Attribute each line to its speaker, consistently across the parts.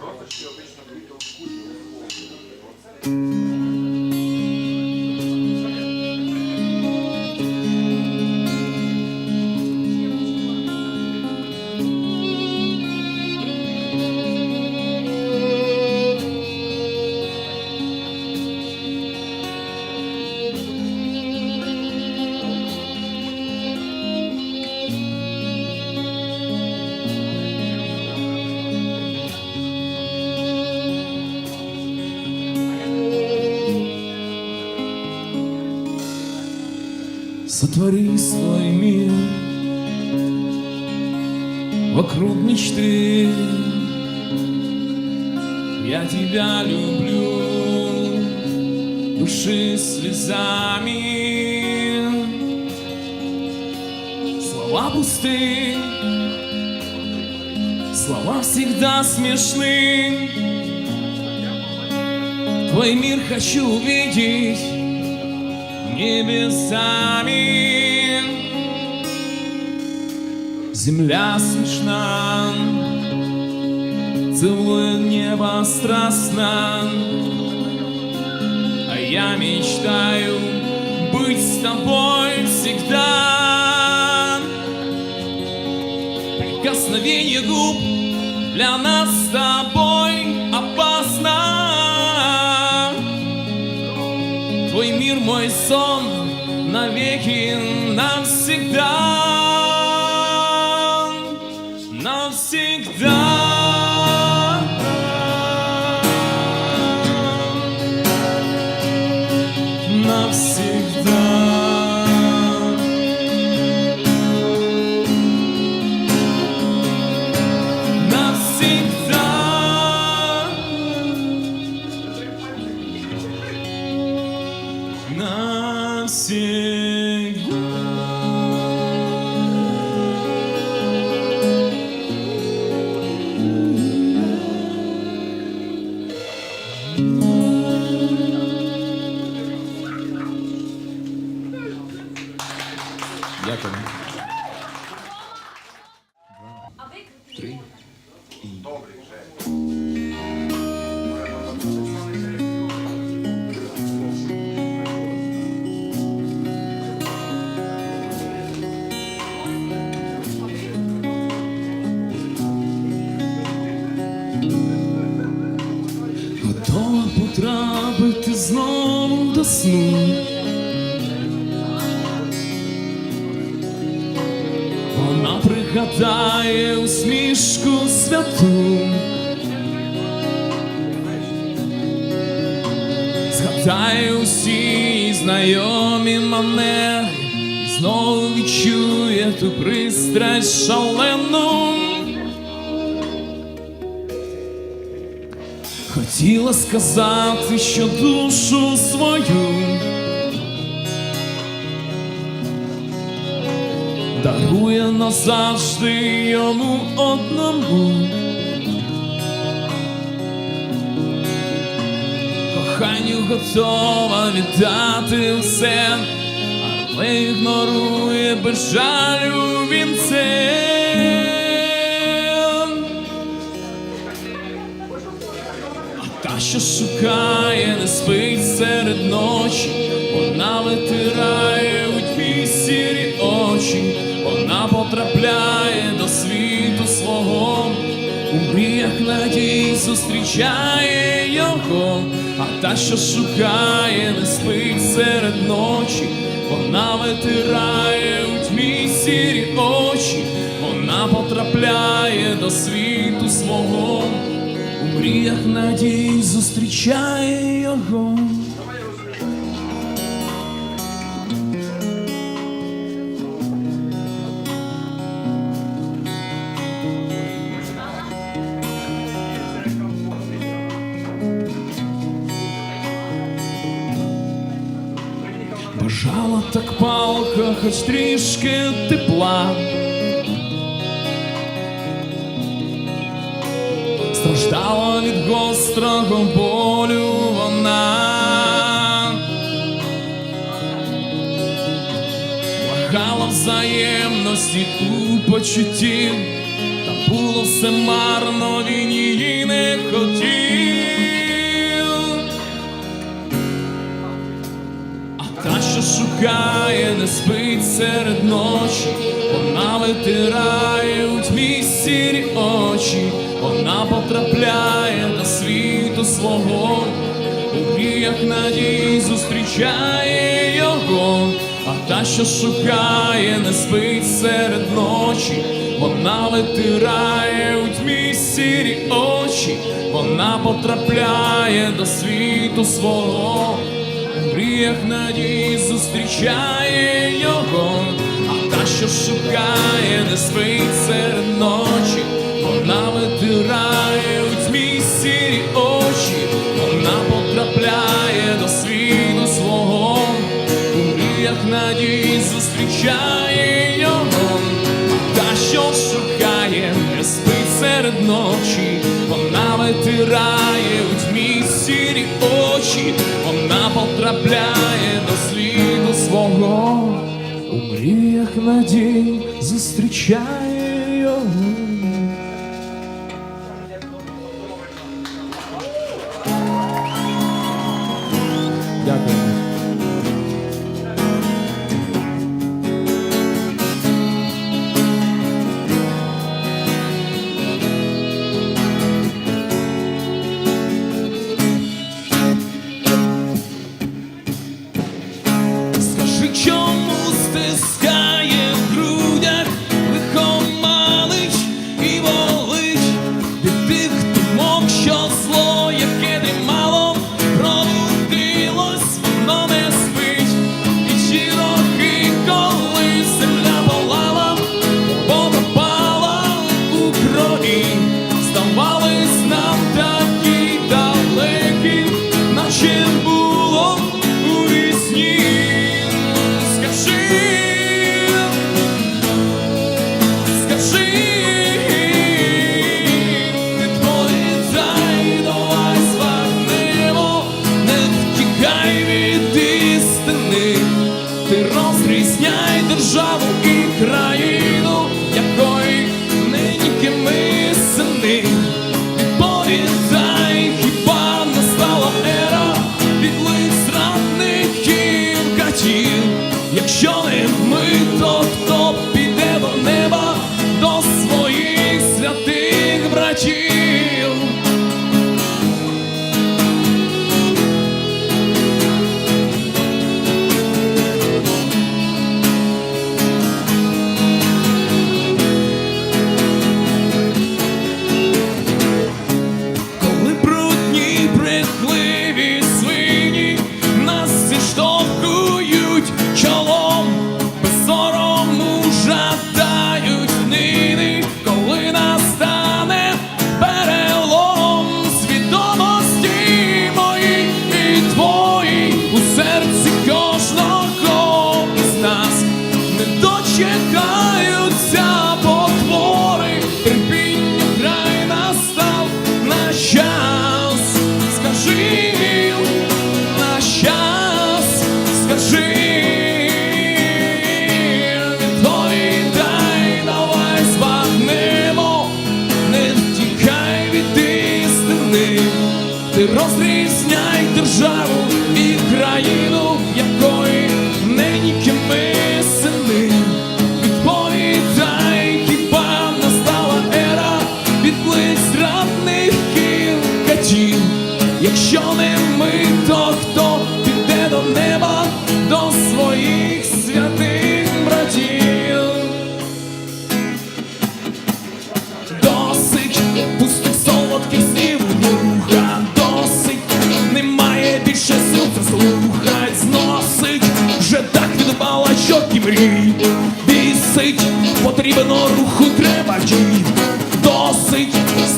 Speaker 1: Розочки обично б'ють обкужені. Сотвори свой мир Вокруг мечты. Я тебя люблю Души слезами. Слова пусты Слова всегда смешны. Твой мир хочу увидеть небесами. Земля смешна, целует небо страстно, а я мечтаю быть с тобой всегда. Прикосновение губ для нас sim. Три. Готова потрапити знову до сну. Пригадає усмішку святу. Згадає усі знайомі манери, і знову відчує ту пристрасть шалену. Хотіла сказати, що душу свою дарує назавжди йому одному. Коханню готова віддати все, але ігнорує без жалю він це. Та, що шукає, не спить серед ночі, вона витирає зустрічає його, а та, що шукає, не спить серед ночі, вона витирає у тьмі сірі очі, вона потрапляє до світу свого. У мріях надій зустрічає його. так палка, хоч трішки тепла. Страждала від гострого болю вона, Лагала взаємності у почутті, та було все марно, він її не хотів. серед ночі, вона витирає у тьмі сірі очі, вона потрапляє до світу свого, у мріях надії зустрічає його, а та, що шукає, не спить серед ночі, вона витирає у тьмі сірі очі, вона потрапляє до світу свого. Гріх надій, зустрічає його та що шукає не спить серед ночі, вона витирає у тьмі сірі очі, вона потрапляє до світу свого, у мріях надій зустрічає його, та що шукає, не спить серед ночі, вона витирає у тьмі сірі очі, вона потрапляє. мріях надій зустрічає його. Дякую.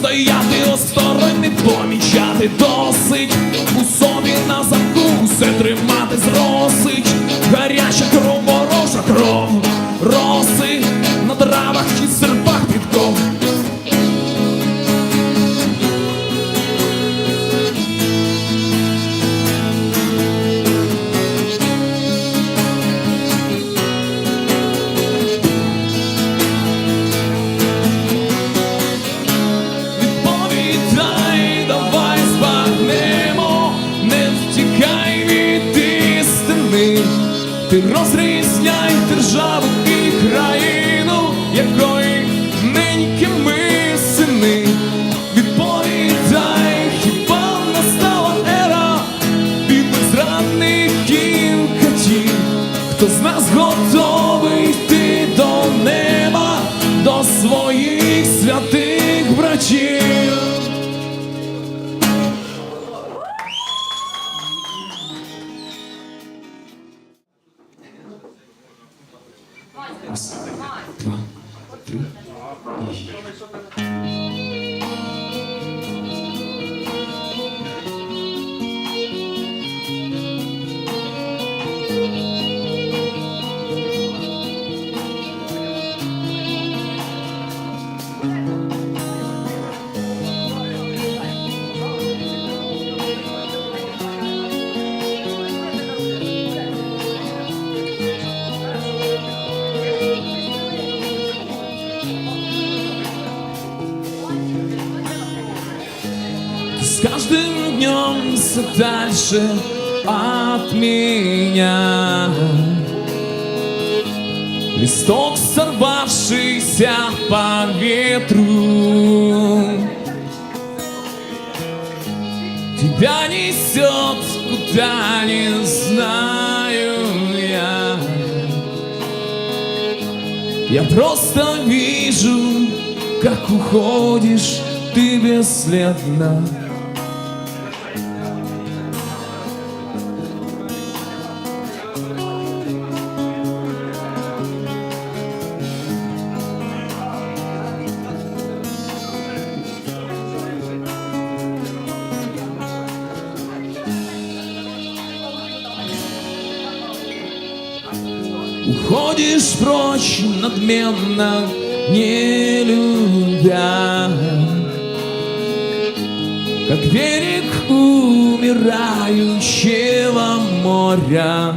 Speaker 1: стояти осторонь, не помічати досить. У собі на замку все тримати зросить, гаряча кров. в розрізняй державу і країну, якої неньки Все дальше от меня. Листок, сорвавшийся по ветру. Тебя несет, куда не знаю я. Я просто вижу, как уходишь ты бесследно Уходишь прочь надменно, не любя. Как берег умирающего моря.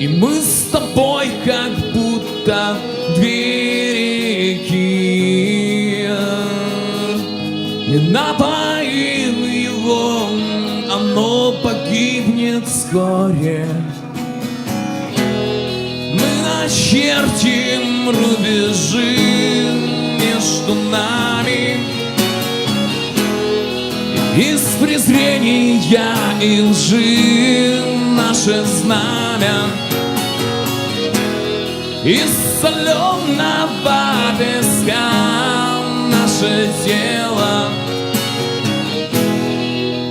Speaker 1: И мы с тобой как будто две реки. Не напоим его, оно погибнет вскоре Мы начертим рубежи между нами. Из презрения и лжи наше знамя. Из соленого песка наше тело.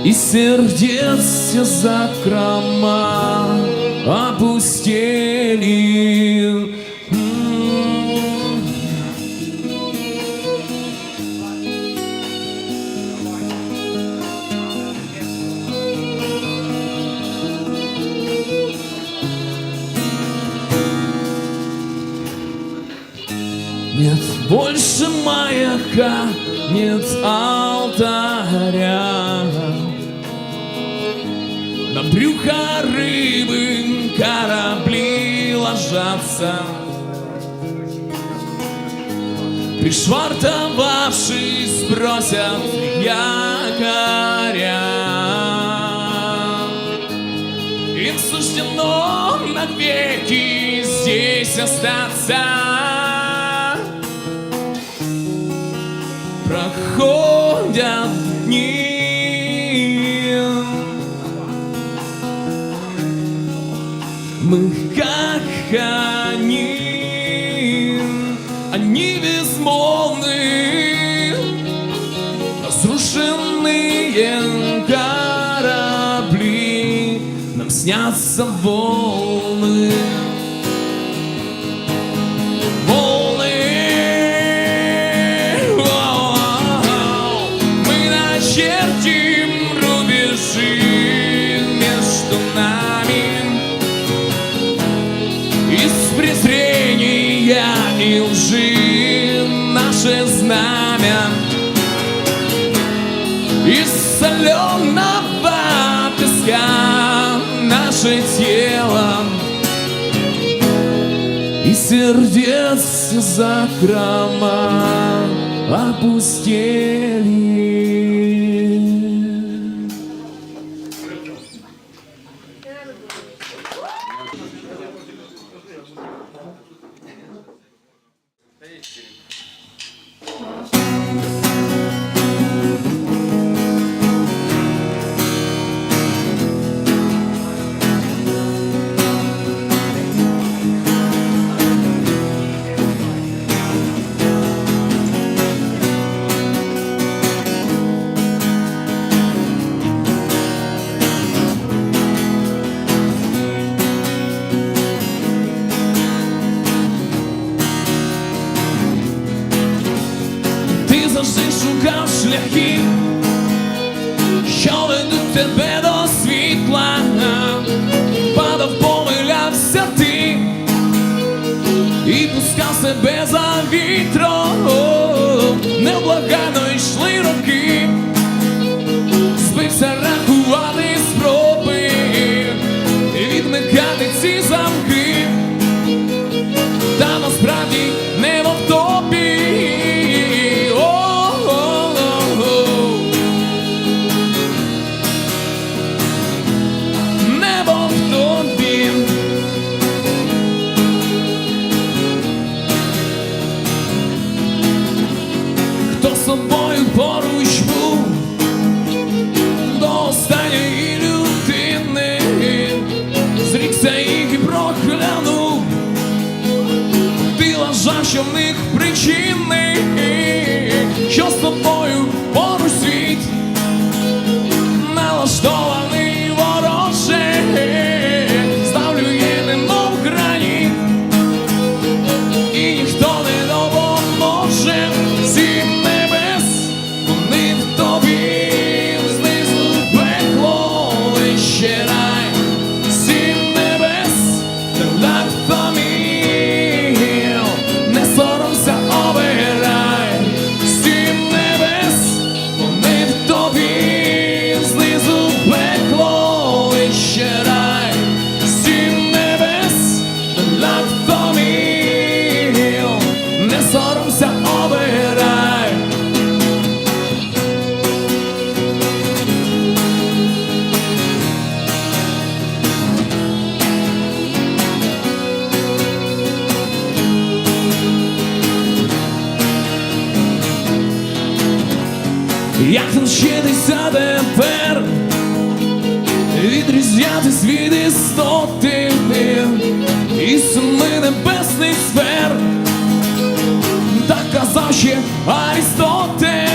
Speaker 1: И сердец все закрома опустели больше маяка, нет алтаря. На брюхо рыбы корабли ложатся. Пришвартовавшись, бросят якоря. Им суждено навеки здесь остаться Мы как они Они безмолвны Разрушенные корабли Нам снятся волны. Волны презрения и лжи наше знамя. Из соленого песка наше тело. И сердец все закрома опустели тебе светла, падав, помилявся ти ты и себе за вітром. поруч був до останньої людини, зрікся їх і проглянув, ти лажав, що в них. як навчитися тепер, відрізняти світ істоти і суми небесних сфер, так казав ще Аристотель.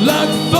Speaker 2: luck.